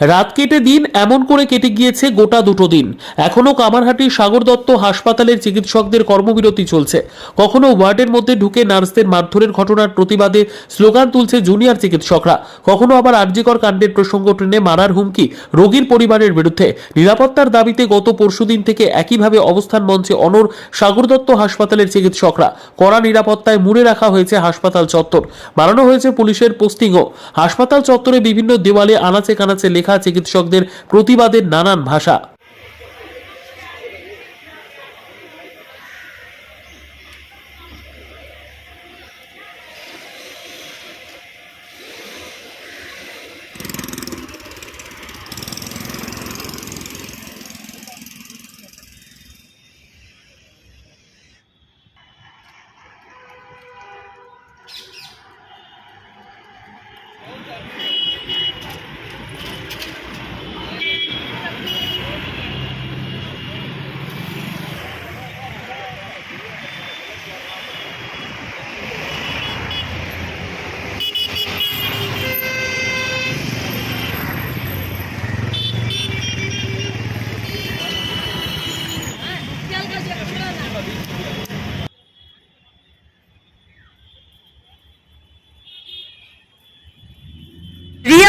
রাত কেটে দিন, এমন করে কেটে গিয়েছে গোটা দুটো দিন। এখনও কামারহাটির সাগর দত্ত হাসপাতালের চিকিৎসকদের কর্মবিরতি চলছে। কখনো ওয়ার্ডের মধ্যে ঢুকে নার্সদের মারধরের ঘটনার প্রতিবাদে স্লোগান তুলছে জুনিয়র চিকিৎসকরা। কখনো আবার আর্যিকর কাণ্ডের প্রসঙ্গ টেনে মারার হুমকি রোগীর পরিবারের বিরুদ্ধে। নিরাপত্তার দাবিতে গত পরশুদিন থেকে একইভাবে অবস্থান মঞ্চে অনর সাগর দত্ত হাসপাতালের চিকিৎসকরা। কড়া নিরাপত্তায় মুড়ে রাখা হয়েছে হাসপাতাল চত্বর। বাড়ানো হয়েছে পুলিশের পোস্টিংও। হাসপাতাল চত্বরে বিভিন্ন দেওয়ালে আনাচে কানাচে লেখা চিকিৎসকদের প্রতিবাদের নানান ভাষা রিয়া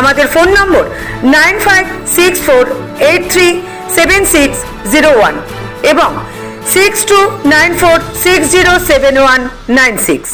আমাদের phone number nine five six four eight three seven six zero one এবং six two nine four six zero seven one nine six.